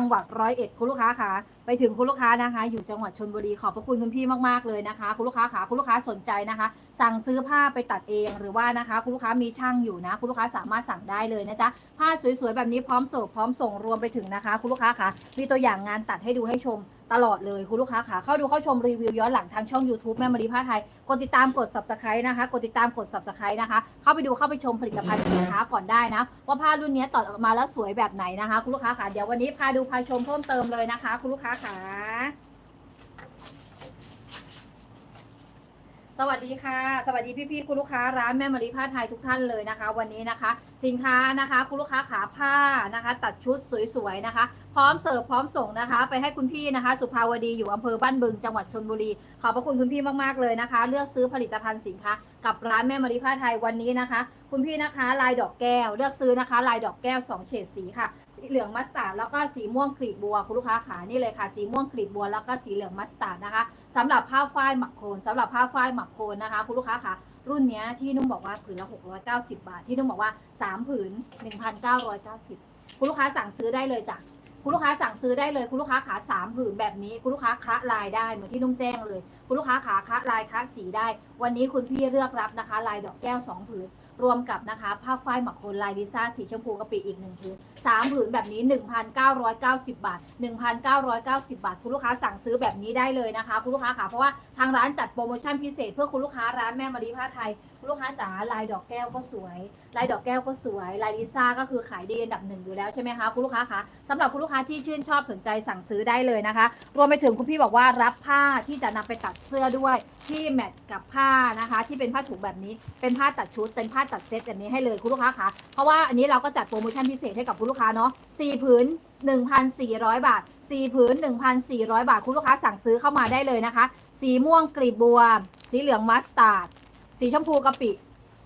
งหวัดร้อยเอ็ดคุณลูกค้าค่ะไปถึงคุณลูกค้านะคะ อยู่จังหวัดชนบุรีขอบพระคุณคุณพี่มากๆเลยนะคะ คุณลูกค้าค่ะคุณลูกค้าสนใจนะคะ สั่งซื้อผ้าไปตัดเองหรือว่านะคะ คุณลูกค้ามีช่างอยู่นะ คุณลูกค้าสามารถสั่งได้เลยนะจ๊ะผ้าสวยๆแบบนี้พร้อมส่งพร้อมส่งรวมไปถึงนะคะ คุณลูกค้าค่ะมีตัวอย่างงานตัดให้ดูให้ชม ตลอดเลยคุณลูกค้าค่ะเข้าดูเข้าชมรีวิวย้อนหลังทางช่อง YouTube แม่มารีผ้าไทย กดติดตามกด subscribe นะคะ กดติดตามกด subscribe นะคะ เข้าไปดูเข้าไปชมผลิตภัณฑ์สินค้าก่อนได้นะ ว่าผ้ารุ่นนี้ตัดออกมาแล้วสวยแบบไหนนะคะ คุณลูกค้าค่ะเดี๋ยววันนี้พาดูพาชมเพิ่มเติมเลยนะคะ คุณลูกค้าค่ะสวัสดีค่ะ สวัสดีพี่ๆคุณลูกค้าร้านแม่มารีผ้าไทยทุกท่านเลยนะคะ วันนี้นะคะ สินค้านะคะคุณลูกค้าขาผ้านะคะ ตัดชุดสวยๆนะคะพร้อมเสิร์ฟพร้อมส่งนะคะ ไปให้คุณพี่นะคะ สุภาวดีอยู่อำเภอบ้านบึงจังหวัดชนบุรี ขอบพระคุณคุณพี่มากๆเลยนะคะ เลือกซื้อผลิตภัณฑ์สินค้ากับร้านแม่มารีผ้าไทยวันนี้นะคะ คุณพี่นะคะ ลายดอกแก้ว เลือกซื้อนะคะ ลายดอกแก้ว 2 เฉดสีค่ะ สีเหลืองมัสตาร์ดแล้วก็สีม่วงกลีบบัวคุณลูกค้าขานี่เลยค่ะ สีม่วงกลีบบัวแล้วก็สีเหลืองมัสตาร์ดนะคะสำหรับผ้าฝ้ายหมักโคนสำหรับผ้าฝ้ายหมักโคนนะคะ คุณลูกค้าขารุ่นนี้ที่นุ่มบอกว่าผืนละ 690 บาท ที่นุ่มบอกว่า 3 ผืน 1,990 คุณลูกค้าสั่งซื้อได้เลยจ้ะ คุณลูกค้าสั่งซื้อได้เลยคุณลูกค้าขาสามผืนแบบนี้ คุณลูกค้าคละลายได้เหมือนที่นุ่มแจ้งเลย คุณลูกค้าขาคละลายคละสีได้ วันนี้คุณพี่เลือกรับนะคะ ลายดอกแก้ว2ผืน รวมกับนะคะผ้าฝ้ายหมักโคนลายดิซ่าสีชมพูกะปิอีกหนึ่งผืนสามผืนแบบนี้ 1,990 บาท 1,990 บาท คุณลูกค้าสั่งซื้อแบบนี้ได้เลยนะคะ คุณลูกค้าค่ะเพราะว่าทางร้านจัดโปรโมชั่นพิเศษ เพื่อคุณลูกค้าร้านแม่มารีผ้าไทย ลูกค้าจ๋าลายดอกแก้วก็สวย ลายดอกแก้วก็สวย ลายลิซ่าก็คือขายดีอันดับหนึ่งอยู่แล้วใช่ไหมคะคุณลูกค้าคะสำหรับคุณลูกค้าที่ชื่นชอบสนใจสั่งซื้อได้เลยนะคะ รวมไปถึงคุณพี่บอกว่ารับผ้าที่จะนำไปตัดเสื้อด้วยที่แมทกับผ้านะคะ ที่เป็นผ้าถุงแบบนี้เป็นผ้าตัดชุดเป็นผ้าตัดเซตแบบนี้ให้เลยคุณลูกค้าคะเพราะว่าอันนี้เราก็จัดโปรโมชั่นพิเศษให้กับคุณลูกค้าเนาะสี่ผืน1,400 บาท 4 ผืน 1,400 บาท คุณลูกค้าสั่งซื้อเข้ามาได้เลยนะคะ สีม่วงกลีบบัว สีเหลืองมัสตาร์ด สีชมพูกะปิ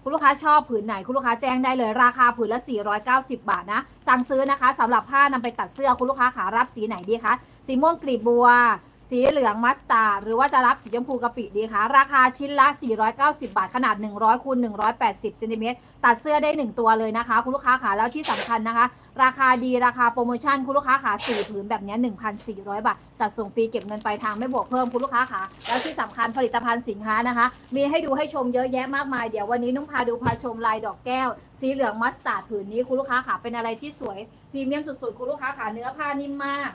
คุณลูกค้าชอบผืนไหน คุณลูกค้าแจ้งได้เลยราคาผืนละ 490 บาทนะ สั่งซื้อนะคะสำหรับผ้านำไปตัดเสื้อคุณลูกค้าขารับสีไหนดีคะสีม่วงกลีบบัว สีเหลืองมัสตาร์ดหรือว่าจะรับสีชมพูกะปิดีคะราคาชิ้นละ 490 บาท ขนาด 100คูณ180เซนติเมตรตัดเสื้อได้ 1 ตัวเลยนะคะ คุณลูกค้าขาแล้วที่สำคัญนะคะ ราคาดีราคาโปรโมชั่นคุณลูกค้าขาสีผืนแบบนี้ 1,400 บาท จัดส่งฟรีเก็บเงินปลายทางไม่บวกเพิ่มคุณลูกค้าขาแล้วที่สำคัญผลิตภัณฑ์สินค้านะคะ มีให้ดูให้ชมเยอะแยะมากมายเดี๋ยววันนี้นุ่งพาดูพาชมลายดอกแก้ว สีเหลืองมัสตาร์ดผืนนี้คุณลูกค้าขาเป็นอะไรที่สวยพรีเมียมสุดๆคุณลูกค้าขาเนื้อผ้านิ่มมาก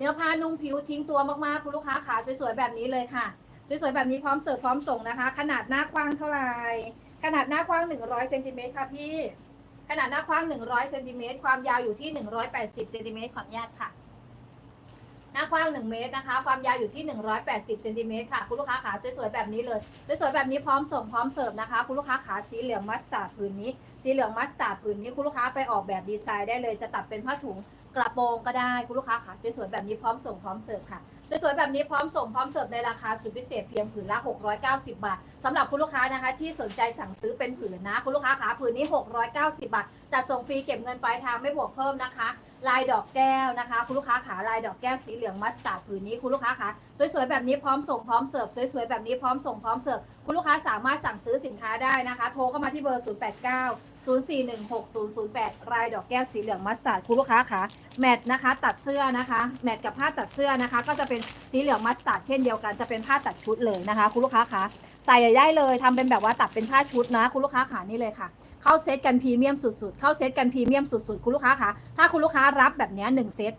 เนื้อผ้านุ่งผิวทิ้งตัวมากๆ คุณลูกค้าขาสวยๆแบบนี้เลยค่ะ สวยๆแบบนี้พร้อมเสิร์ฟพร้อมส่งนะคะ ขนาดหน้ากว้างเท่าไหร่ขนาดหน้ากว้าง 100เซนติเมตรค่ะพี่ ขนาดหน้ากว้าง 100เซนติเมตรความยาวอยู่ที่ 180เซนติเมตรขออนุญาตค่ะ หน้ากว้าง 1 เมตรนะคะ ความยาวอยู่ที่ 180เซนติเมตรค่ะ คุณลูกค้าขาสวยๆแบบนี้เลย สวยๆแบบนี้พร้อมส่งพร้อมเสิร์ฟนะคะ คุณลูกค้าขาสีเหลืองมัสตาร์ดผืนนี้ สีเหลืองมัสตาร์ดผืนนี้คุณลูกค้าไปออกแบบดีไซน์ได้เลย จะตัดเป็นผ้าถุง กระโปรงก็ได้คุณลูกค้าค่ะสวยๆแบบนี้พร้อมส่งพร้อมเสิร์ฟค่ะสวยๆแบบนี้พร้อมส่งพร้อมเสิร์ฟในราคาสุดพิเศษเพียงผืนละ 690 บาทสำหรับคุณลูกค้านะคะที่สนใจสั่งซื้อเป็นผืนนะ คุณลูกค้าขาผืนนี้ 690 บาทจะส่งฟรีเก็บเงินปลายทางไม่บวกเพิ่มนะคะ ลายดอกแก้วนะคะ คุณลูกค้าขาลายดอกแก้วสีเหลืองมัสตาร์ดผืนนี้คุณลูกค้าขาสวยๆแบบนี้พร้อมส่งพร้อมเสิร์ฟสวยๆแบบนี้พร้อมส่งพร้อมเสิร์ฟคุณลูกค้าสามารถสั่งซื้อสินค้าได้นะคะ โทรเข้ามาที่เบอร์ 089 0416รายดอกแก้วสีเหลืองมัสตาร์ดคุณลูกค้าขาแมทนะคะ ตัดเสื้อนะคะแมทกับผ้าตัดเสื้อนะคะ ก็จะเป็นสีเหลืองมัสตาร์ดเช่นเดียวกันจะเป็นผ้าตัดชุดเลยนะคะ คุณลูกค้าขาใส่ได้เลยทำเป็นแบบว่าตัดเป็นผ้าชุดนะ คุณลูกค้าขานี่เลยค่ะ เข้าเซตกันพรีเมียมสุดๆ เข้าเซตกันพรีเมียมสุดๆ คุณลูกค้าคะถ้าคุณลูกค้ารับแบบนี้1เซต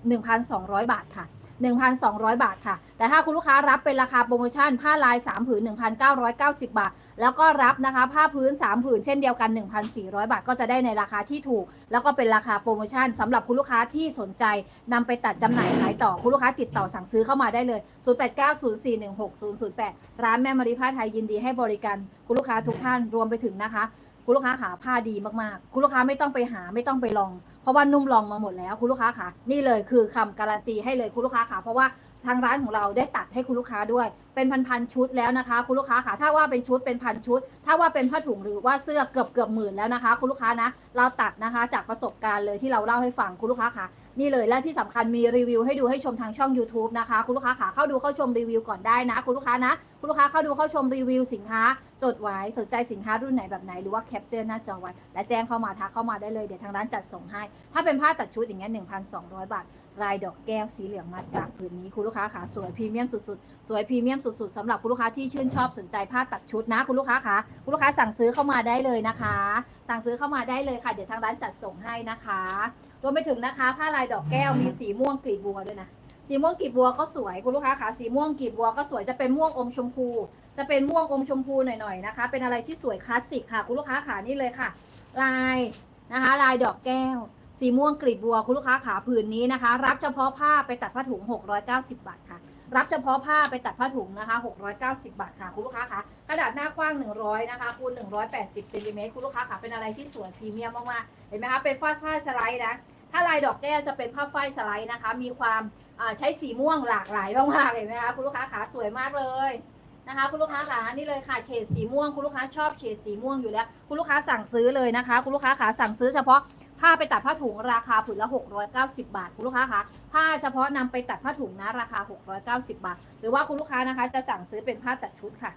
1,200 บาทค่ะ 1,200 บาทค่ะ แต่ถ้าคุณลูกค้ารับเป็นราคาโปรโมชั่น ผ้าลาย 3 ผืน 1,990 บาท แล้วก็รับนะคะผ้าพื้น 3 ผืนเช่นเดียวกัน 1,400 บาทก็จะได้ในราคาที่ถูก แล้วก็เป็นราคาโปรโมชั่นสำหรับคุณลูกค้าที่สนใจนำไปตัดจำหน่ายขายต่อคุณลูกค้าติดต่อสั่งซื้อเข้ามาได้เลย 0890416008 ร้านแม่มารีผ้าไทยยินดีให้บริการคุณลูกค้าทุกท่านรวมไปถึงนะคะ คุณลูกค้าขาผ้าดีมากๆ คุณลูกค้าไม่ต้องไปหาไม่ต้องไปลอง เพราะว่านุ่มลองมาหมดแล้ว คุณลูกค้าค่ะนี่เลยคือคำการันตีให้เลยคุณลูกค้าค่ะเพราะว่า ทางร้านของเราได้ตัดให้คุณลูกค้าด้วย เป็นพันๆชุดแล้วนะคะ คุณลูกค้าค่ะถ้าว่าเป็นชุดเป็นพันชุด ถ้าว่าเป็นผ้าถุงหรือว่าเสื้อเกือบเกือบหมื่นแล้วนะคะ คุณลูกค้านะ เราตัดนะคะจากประสบการณ์เลยที่เราเล่าให้ฟังคุณลูกค้าค่ะ นี่เลยและที่สำคัญมีรีวิวให้ดูให้ชมทางช่อง YouTube นะคะ คุณลูกค้าค่ะเข้าดูเข้าชมรีวิวก่อนได้นะ คุณลูกค้านะ คุณลูกค้าเข้าดูเข้าชมรีวิวสินค้า จดไว้สนใจสินค้ารุ่นไหนแบบไหนหรือว่าแคปเจอร์หน้าจอไว้และแจ้งเข้ามาทักเข้ามาได้เลยเดี๋ยวทางร้านจัดส่งให้ ถ้าเป็นผ้าตัดชุดอย่างเงี้ย1,200บาท ลายดอกแก้วสีเหลืองมาสตาร์ผืนนี้คุณลูกค้าขาสวยพรีเมียมสุดๆ สวยพรีเมียมสุดๆสำหรับคุณลูกค้าที่ชื่นชอบสนใจผ้าตัดชุดนะ คุณลูกค้าคะคุณลูกค้าสั่งซื้อเข้ามาได้เลยนะคะ สั่งซื้อเข้ามาได้เลยค่ะ เดี๋ยวทางร้านจัดส่งให้นะคะรวมไปถึงนะคะ ผ้าลายดอกแก้วมีสีม่วงกลีบบัวด้วยนะสีม่วงกลีบบัวก็สวยคุณลูกค้าขาสีม่วงกลีบบัวก็สวยจะเป็นม่วงอมชมพู จะเป็นม่วงอมชมพูหน่อยๆนะคะ เป็นอะไรที่สวยคลาสสิกค่ะ คุณลูกค้าขานี่เลยค่ะ ลายนะคะ ลายดอกแก้ว สีม่วงกลีบบัวคุณลูกค้าขาผืนนี้นะคะ รับเฉพาะผ้าไปตัดผ้าถุง 690 บาทค่ะ รับเฉพาะผ้าไปตัดผ้าถุงนะคะ 690 บาทค่ะคุณลูกค้าคะขนาดหน้ากว้าง 100 นะคะคูณ180เซนติเมตรคุณลูกค้าขาเป็นอะไรที่สวยพรีเมียมมากๆเห็นไหมคะเป็นฝ้ายฝ้ายสไลด์นะถ้าลายดอกแก้วจะเป็นผ้าฝ้ายสไลด์นะคะ มีความใช้สีม่วงหลากหลายมากๆเห็นไหมคะคุณลูกค้าขาสวยมากเลยนะคะคุณลูกค้าขานี่เลยค่ะเฉดสีม่วงคุณลูกค้าชอบเฉดสีม่วงอยู่แล้ว คุณลูกค้าสั่งซื้อเลยนะคะ คุณลูกค้าขาสั่งซื้อเฉพาะ ผ้าไปตัดผ้าถุงราคาผืนละ 690 บาท คุณลูกค้าคะผ้าเฉพาะนำไปตัดผ้าถุงนะราคา 690 บาท หรือว่าคุณลูกค้านะคะ จะสั่งซื้อเป็นผ้าตัดชุดค่ะ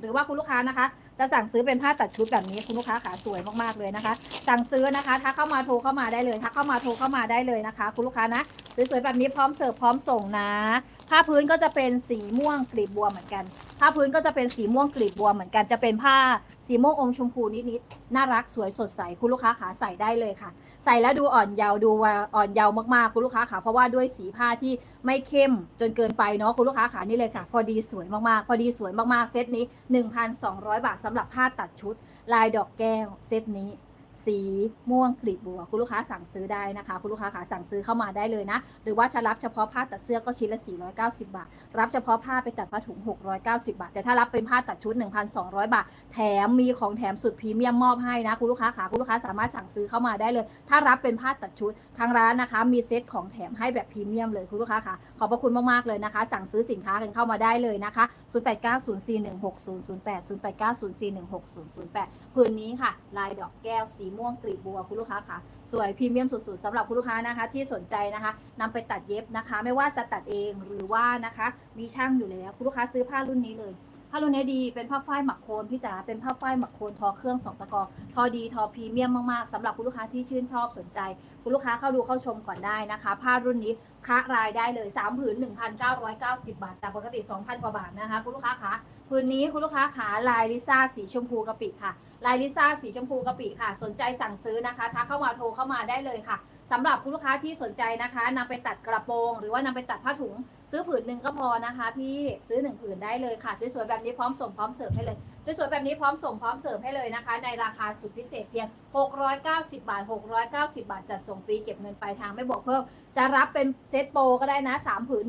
หรือว่าคุณลูกค้านะคะ จะสั่งซื้อเป็นผ้าตัดชุดแบบนี้คุณลูกค้าขาสวยมากๆเลยนะคะ สั่งซื้อนะคะถ้าเข้ามาโทรเข้ามาได้เลยถ้าเข้ามาโทรเข้ามาได้เลยนะคะ คุณลูกค้านะ สวยๆแบบนี้พร้อมเสิร์ฟพร้อมส่งนะ ผ้าพื้นก็จะเป็นสีม่วงกลีบบัวเหมือนกัน ผ้าพื้นก็จะเป็นสีม่วงกลีบบัวเหมือนกัน จะเป็นผ้าสีม่วงอมชมพูนิดๆ น่ารักสวยสดใสคุณลูกค้าขาใส่ได้เลยค่ะ ใส่แล้วดูอ่อนเยาว์ดูว่าอ่อนเยาว์มากๆคุณลูกค้าขาเพราะว่าด้วยสีผ้าที่ไม่เข้มจนเกินไปเนาะคุณลูกค้าขานี่เลยค่ะ พอดีสวยมากๆ พอดีสวยมากๆ เซตนี้ 1,200 บาทสำหรับผ้าตัดชุด ลายดอกแก้วเซตนี้ สีม่วงกลีบบัว คุณลูกค้าสั่งซื้อได้นะคะ คุณลูกค้าขาสั่งซื้อเข้ามาได้เลยนะ หรือว่าจะรับเฉพาะผ้าตัดเสื้อก็ชิ้นละ 490 บาท รับเฉพาะผ้าไปตัดผ้าถุง 690 บาท แต่ถ้ารับเป็นผ้าตัดชุด 1,200 บาท แถมมีของแถมสุดพรีเมียมมอบให้นะ คุณลูกค้าขาคุณลูกค้าสามารถสั่งซื้อเข้ามาได้เลย ถ้ารับเป็นผ้าตัดชุดทางร้านนะคะ มีเซตของแถมให้แบบพรีเมียมเลยคุณลูกค้าค่ะขอบพระคุณมากๆเลยนะคะ สั่งซื้อสินค้ากันเข้ามาได้เลยนะคะ 0890416008 0890416008ผืนนี้ค่ะ ลายดอกแก้วสีม่วงกลีบบัวคุณลูกค้าค่ะสวยพรีเมียมสุดๆสำหรับคุณลูกค้านะคะ ที่สนใจนะคะนำไปตัดเย็บนะคะ ไม่ว่าจะตัดเองหรือว่านะคะ มีช่างอยู่แล้วคุณลูกค้าซื้อผ้ารุ่นนี้เลยผ้ารุ่นนี้ดีเป็นผ้าฝ้ายหมักโคนพี่จ๋าเป็นผ้าฝ้ายหมักโคนทอเครื่องสองตะกอทอดีทอพรีเมียมมากๆสำหรับคุณลูกค้าที่ชื่นชอบสนใจ คุณลูกค้าเข้าดูเข้าชมก่อนได้นะคะ ผ้ารุ่นนี้คะรายได้เลย3ผืน1,990 บาทจากปกติ 2,000 กว่าบาทนะคะ คุณลูกค้าคะผืนนี้คุณลูกค้าขาลายลิซ่าสีชมพูกะปิค่ะ ลายลิซ่าสีชมพูกะปิค่ะ สนใจสั่งซื้อนะคะทักเข้ามาโทรเข้ามาได้เลยค่ะสำหรับคุณลูกค้าที่สนใจนะคะนำไปตัดกระโปรง หรือว่านำไปตัดผ้าถุง ซื้อผืนหนึ่งก็พอนะคะ พี่ซื้อหนึ่งผืนได้เลยค่ะ สวยๆแบบนี้พร้อมส่งพร้อมเสิร์ฟให้เลยสวยๆแบบนี้พร้อมส่งพร้อมเสิร์ฟให้เลยนะคะ ในราคาสุดพิเศษเพียง 690 บาท 690 บาท จัดส่งฟรีเก็บเงินปลายทางไม่บวกเพิ่ม จะรับเป็นเซตโปรก็ได้นะ3ผืน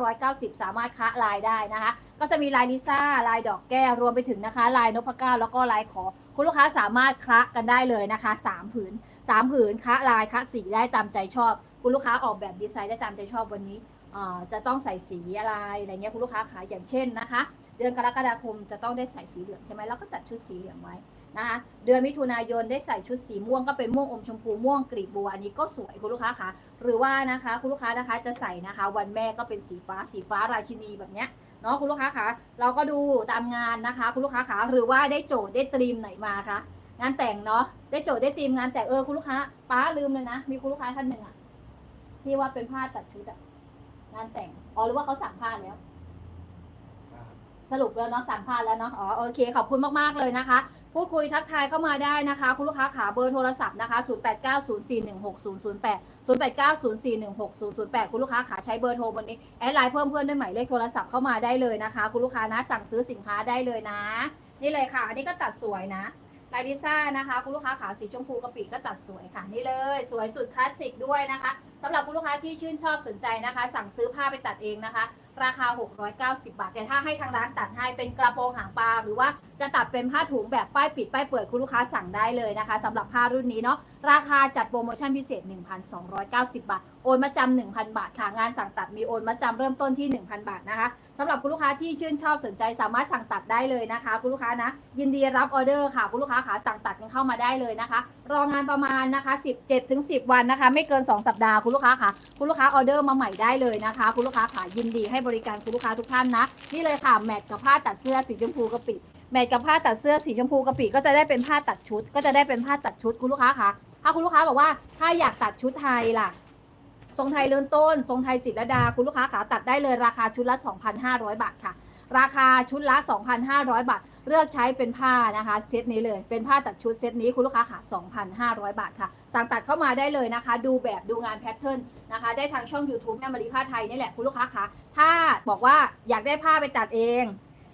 1,990 สามารถคะลายได้นะคะ ก็จะมีลายลิซ่าลายดอกแก้วรวมไปถึงนะคะ ลายนพเก้าแล้วก็ลายขอ คุณลูกค้าสามารถคละกันได้เลยนะคะ3ผืน3ผืนคะลายคะสีได้ตามใจชอบ คุณลูกค้าออกแบบดีไซน์ได้ตามใจชอบวันนี้จะต้องใส่สีอะไรอะไรเงี้ยคุณลูกค้าขาอย่างเช่นนะคะ เดือนกรกฎาคมจะต้องได้ใส่สีเหลืองใช่ไหมแล้วก็ตัดชุดสีเหลืองไว้นะคะเดือนมิถุนายนได้ใส่ชุดสีม่วงก็เป็นม่วงอมชมพูม่วงกลีบบัวอันนี้ก็สวยคุณลูกค้าคะหรือว่านะคะคุณลูกค้านะคะจะใส่นะคะ วันแม่ก็เป็นสีฟ้าสีฟ้าราชินีแบบเนี้ย เนาะคุณลูกค้าคะเราก็ดูตามงานนะคะ คุณลูกค้าคะหรือว่าได้โจทย์ได้ตรีมไหนมาคะงานแต่งเนาะได้โจทย์ได้ตรีมงานแต่งเออคุณลูกค้าป้าลืมเลยนะ มีคุณลูกค้าท่านหนึ่งอะที่ว่าเป็นผ้าตัดชุดอะงานแต่งอ๋อหรือว่าเขาสั่งผ้าแล้ว สรุปแล้วเนาะสั่งผ้าแล้วเนาะอ๋อโอเค ขอบคุณมากๆเลยนะคะ พูดคุยทักทายเข้ามาได้นะคะ คุณลูกค้าขาเบอร์โทรศัพท์นะคะ 0890416008 0890416008 คุณลูกค้าขาใช้เบอร์โทรบนนี้แอดไลน์เพิ่มเพื่อนด้วยหมายเลขโทรศัพท์เข้ามาได้เลยนะคะ คุณลูกค้านะสั่งซื้อสินค้าได้เลยนะ นี่เลยค่ะ อันนี้ก็ตัดสวยนะลายดิซ่านะคะ คุณลูกค้าขาสีชมพูกะปิก็ตัดสวยค่ะนี่เลย สวยสุดคลาสสิกด้วยนะคะสำหรับคุณลูกค้าที่ชื่นชอบสนใจนะคะ สั่งซื้อผ้าไปตัดเองนะคะ ราคา 690 บาท แต่ถ้าให้ทางร้านตัดให้เป็นกระโปรงหางปลาหรือว่าจะตัดเป็นผ้าถุงแบบป้ายปิดป้ายเปิดคุณลูกค้าสั่งได้เลยนะคะสำหรับผ้ารุ่นนี้เนาะ ราคาจัดโปรโมชั่นพิเศษ 1,290 บาท โอนมาจำ1,000 บาทค่ะ งานสั่งตัดมีโอนมาจำเริ่มต้นที่ 1,000 บาทนะคะสำหรับคุณลูกค้าที่ชื่นชอบสนใจสามารถสั่งตัดได้เลยนะคะ คุณลูกค้านะ ยินดีรับออเดอร์ค่ะ คุณลูกค้าขาสั่งตัดกันเข้ามาได้เลยนะคะ รองานประมาณนะคะ 17ถึง10 วันนะคะ ไม่เกิน 2 สัปดาห์คุณลูกค้าค่ะ คุณลูกค้าออเดอร์มาใหม่ได้เลยนะคะ คุณลูกค้าขายินดีให้บริการคุณลูกค้าทุกท่านนะ นี่เลยค่ะแมทกับผ้าตัดเสื้อสีชมพูกะปิแมทกับผ้าตัดเสื้อสีชมพูกะปิก็จะได้เป็นผ้าตัดชุด ก็จะได้เป็นผ้าตัดชุดคุณลูกค้าคะ ถ้าคุณลูกค้าบอกว่าถ้าอยากตัดชุดไทยล่ะ ทรงไทยเริ่มต้น ทรงไทยจิตรดา คุณลูกค้าขาตัดได้เลยราคาชุดละ 2,500 บาทค่ะ ราคาชุดละ 2,500 บาท เลือกใช้เป็นผ้านะคะเซตนี้เลย เป็นผ้าตัดชุดเซตนี้คุณลูกค้าขา2,500 บาทค่ะสั่งตัดเข้ามาได้เลยนะคะ ดูแบบดูงานแพทเทิร์นนะคะ ได้ทางช่อง YouTube แม่มารีผ้าไทยนี่แหละคุณลูกค้าขาถ้าบอกว่าอยากได้ผ้าไปตัดเอง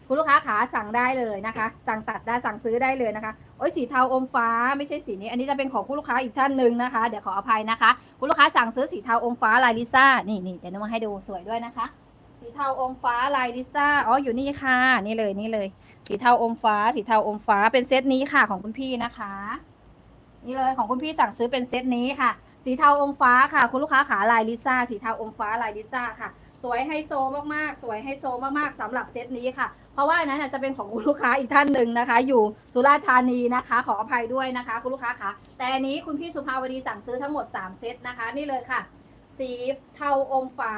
คุณลูกค้าขาสั่งได้เลยนะคะ สั่งตัดได้สั่งซื้อได้เลยนะคะโอ้ยสีเทาอมฟ้าไม่ใช่สีนี้ อันนี้จะเป็นของคุณลูกค้าอีกท่านหนึ่งนะคะ เดี๋ยวขออภัยนะคะ คุณลูกค้าสั่งซื้อสีเทาอมฟ้าลายลิซ่านี่นี่เดี๋ยวน้องมาให้ดูสวยด้วยนะคะ สีเทาอมฟ้าลายลิซ่าอ๋ออยู่นี่ค่ะ นี่เลยนี่เลย สีเทาอมฟ้า สีเทาอมฟ้าเป็นเซตนี้ค่ะของคุณพี่นะคะ นี่เลยของคุณพี่สั่งซื้อเป็นเซตนี้ค่ะ สีเทาอมฟ้าค่ะ คุณลูกค้าขาลายลิซ่าสีเทาอมฟ้าลายลิซ่าค่ะ สวยไฮโซมากๆ สวยไฮโซมากๆสำหรับเซตนี้ค่ะ เพราะว่านั้นจะเป็นของคุณลูกค้าอีกท่านหนึ่งนะคะ อยู่สุราษฎร์ธานีนะคะ ขออภัยด้วยนะคะ คุณลูกค้าคะแต่อันนี้คุณพี่สุภาวดีสั่งซื้อทั้งหมด 3 เซตนะคะ นี่เลยค่ะ สีเทาอมฟ้า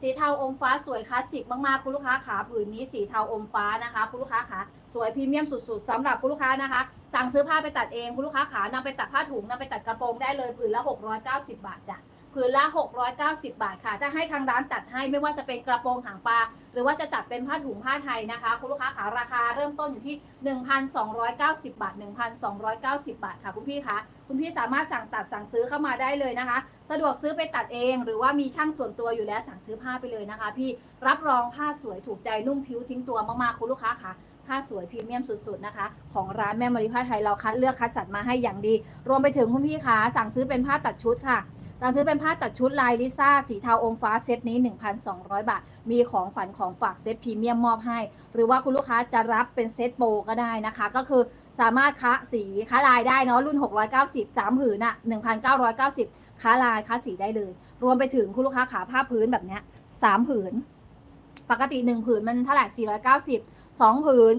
สีเทาอมฟ้าสวยคลาสสิกมากๆ คุณลูกค้าขาผืนนี้สีเทาอมฟ้านะคะ คุณลูกค้าขาสวยพรีเมียมสุดๆสำหรับคุณลูกค้านะคะ สั่งซื้อผ้าไปตัดเองคุณลูกค้าขานำไปตัดผ้าถุงนำไปตัดกระโปรงได้เลยผืนละ 690 บาทจ้ะ ผืนละ 690 บาทค่ะถ้าให้ทางร้านตัดให้ไม่ว่าจะเป็นกระโปรงหางปลา หรือว่าจะตัดเป็นผ้าถุงผ้าไทยนะคะ คุณลูกค้าขาราคาเริ่มต้นอยู่ที่ 1,290 บาท 1,290 บาทค่ะ คุณพี่คะคุณพี่สามารถสั่งตัดสั่งซื้อเข้ามาได้เลยนะคะ สะดวกซื้อไปตัดเอง หรือว่ามีช่างส่วนตัวอยู่แล้วสั่งซื้อผ้าไปเลยนะคะ พี่รับรองผ้าสวยถูกใจนุ่มผิวทิ้งตัวมากๆคุณลูกค้าค่ะผ้าสวยพรีเมียมสุดๆนะคะ ของร้านแม่มารีผ้าไทยเราคัดเลือกคัดสรรมาให้อย่างดี รวมไปถึงคุณพี่คะสั่งซื้อเป็นผ้าตัดชุดค่ะ สั่งซื้อเป็นผ้าตัดชุดลายลิซ่า สีเทาอมฟ้าเซตนี้ 1,200 บาท มีของขวัญของฝากเซตพรีเมียมมอบให้ หรือว่าคุณลูกค้าจะรับเป็นเซตโปรก็ได้นะคะ ก็คือสามารถค้าสีค้าลายได้เนาะรุ่น 690 3ผืนอะ1,990 ค้าลายค้าสีได้เลย รวมไปถึงคุณลูกค้าขาผ้าพื้นแบบเนี้ย3ผืน ปกติ 1 ผืนมันเท่าไหร่ 490 2 ผืน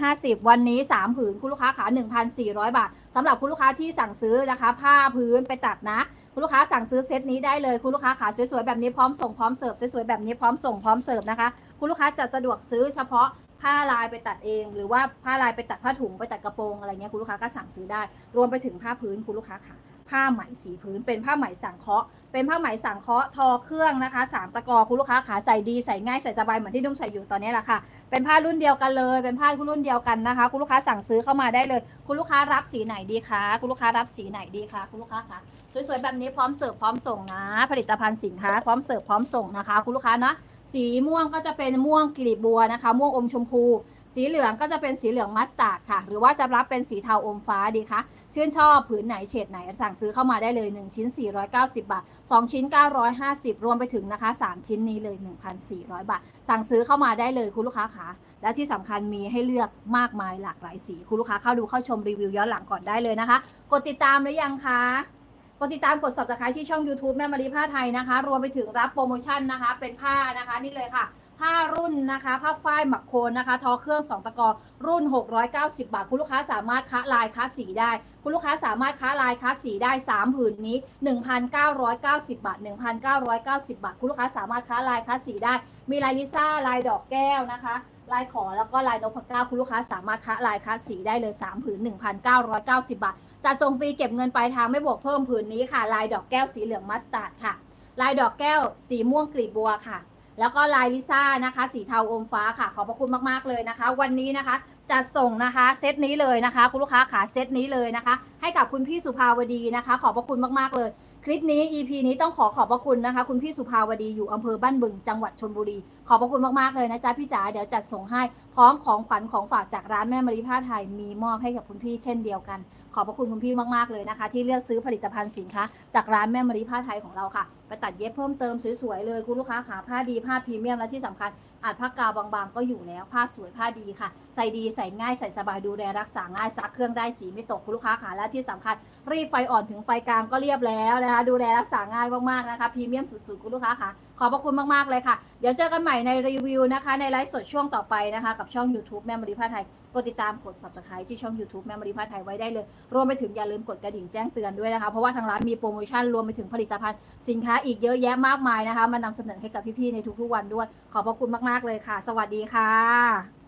950 วันนี้ 3 ผืน คุณลูกค้าขา1,400 บาทสำหรับคุณลูกค้าที่สั่งซื้อนะคะ ผ้าพื้นไปตัดนะ คุณลูกค้าสั่งซื้อเซตนี้ได้เลยคุณลูกค้าขาสวยๆแบบนี้พร้อมส่งพร้อมเสิร์ฟสวยๆแบบนี้พร้อมส่งพร้อมเสิร์ฟนะคะคุณลูกค้าจะสะดวกซื้อเฉพาะผ้าลายไปตัดเอง หรือว่าผ้าลายไปตัดผ้าถุงไปตัดกระโปรงอะไรเงี้ยคุณลูกค้าก็สั่งซื้อได้ รวมไปถึงผ้าพื้นคุณลูกค้าค่ะ ผ้าไหมสีพื้น เป็นผ้าไหมสังเคราะห์เป็นผ้าไหมสังเคราะห์ทอเครื่องนะคะสามตะกอคุณลูกค้าขาใส่ดีใส่ง่ายใส่สบายเหมือนที่นุ่มใส่อยู่ตอนนี้แหละค่ะ เป็นผ้ารุ่นเดียวกันเลย เป็นผ้ารุ่นเดียวกันนะคะ คุณลูกค้าสั่งซื้อเข้ามาได้เลย คุณลูกค้ารับสีไหนดีคะคุณลูกค้ารับสีไหนดีคะคุณลูกค้าคะสวยๆแบบนี้พร้อมเสิร์ฟพร้อมส่งนะ ผลิตภัณฑ์สินค้า พร้อมเสิร์ฟพร้อมส่งนะคะ คุณลูกค้านะสีม่วงก็จะเป็นม่วงกลีบบัวนะคะ ม่วงอมชมพู สีเหลืองก็จะเป็นสีเหลืองมัสตาร์ดค่ะ หรือว่าจะรับเป็นสีเทาอมฟ้าดีคะชื่นชอบผืนไหนเฉดไหนสั่งซื้อเข้ามาได้เลย 1 ชิ้น 490 บาท 2 ชิ้น 950 รวมไปถึงนะคะ 3 ชิ้นนี้เลย 1,400 บาท สั่งซื้อเข้ามาได้เลยคุณลูกค้าคะและที่สำคัญมีให้เลือกมากมายหลากหลายสี คุณลูกค้าเข้าดูเข้าชมรีวิวย้อนหลังก่อนได้เลยนะคะ กดติดตามหรือยังคะกดติดตามกด subscribe ที่ช่อง YouTube แม่มารีผ้าไทยนะคะ รวมไปถึงรับโปรโมชั่นนะคะ เป็นผ้านะคะนี่เลยค่ะ ผ้ารุ่นนะคะ ผ้าฝ้ายหมักโคนนะคะ ทอเครื่อง 2 ตะกอรุ่น 690 บาท คุณลูกค้าสามารถค้าลายค้าสีได้ คุณลูกค้าสามารถค้าลายค้าสีได้ 3 ผืนนี้ 1,990 บาท 1,990 บาท คุณลูกค้าสามารถค้าลายค้าสีได้ มีลายลิซ่าลายดอกแก้วนะคะลายขอแล้วก็ลายนพเก้าคุณลูกค้าสามารถค้าลายค้าสีได้เลย 3 ผืน 1,990 บาทจะส่งฟรีเก็บเงินปลายทางไม่บวกเพิ่มผืนนี้ค่ะ ลายดอกแก้วสีเหลืองมัสตาร์ดค่ะ ลายดอกแก้วสีม่วงกลีบบัวค่ะ แล้วก็ลายลิซ่านะคะ สีเทาอมฟ้าค่ะ ขอบพระคุณมากๆเลยนะคะ วันนี้นะคะจะส่งนะคะเซตนี้เลยนะคะ คุณลูกค้าขาเซตนี้เลยนะคะ ให้กับคุณพี่สุภาวดีนะคะ ขอบพระคุณมากๆเลย คลิปนี้ EP นี้ต้องขอขอบพระคุณนะคะ คุณพี่สุภาวดีอยู่อำเภอบ้านบึงจังหวัดชลบุรี ขอบพระคุณมากๆเลยนะจ๊ะพี่จ๋าเดี๋ยวจัดส่งให้พร้อมของขวัญของฝากจากร้านแม่มารีผ้าไทยมีมอบให้กับคุณพี่เช่นเดียวกัน ขอบพระคุณคุณพี่มากๆเลยนะคะ ที่เลือกซื้อผลิตภัณฑ์สินค้า จากร้านแม่มารีผ้าไทยของเราค่ะ ไปตัดเย็บเพิ่มเติมสวยๆเลยคุณลูกค้าขาผ้าดีผ้าพรีเมียมและที่สำคัญอาจผ้ากาวบางๆ ก็อยู่แล้วผ้าสวยผ้าดีค่ะ ใส่ดีใส่ง่ายใส่สบายดูแลรักษาง่ายซักเครื่องได้สีไม่ตกคุณลูกค้าขาและที่สำคัญ รีดไฟอ่อนถึงไฟกลางก็เรียบแล้วนะคะ ดูแลรักษาง่ายมากๆนะคะพรีเมียมสุดๆคุณลูกค้าค่ะขอบพระคุณมากๆเลยค่ะ เดี๋ยวเจอกันใหม่ในรีวิวนะคะ ในไลฟ์สดช่วงต่อไปนะคะ กับช่อง YouTube แม่มารีผ้าไทย กดติดตามกด subscribe ที่ช่อง YouTube แม่มารีผ้าไทยไว้ได้เลย รวมไปถึงอย่าลืมกดกระดิ่งแจ้งเตือนด้วยนะคะ เพราะว่าทางร้านมีโปรโมชั่นรวมไปถึงผลิตภัณฑ์สินค้าอีกเยอะแยะมากมายนะคะ มานำเสนอให้กับพี่ๆในทุกๆวันด้วย ขอบพระคุณมากๆเลยค่ะ สวัสดีค่ะ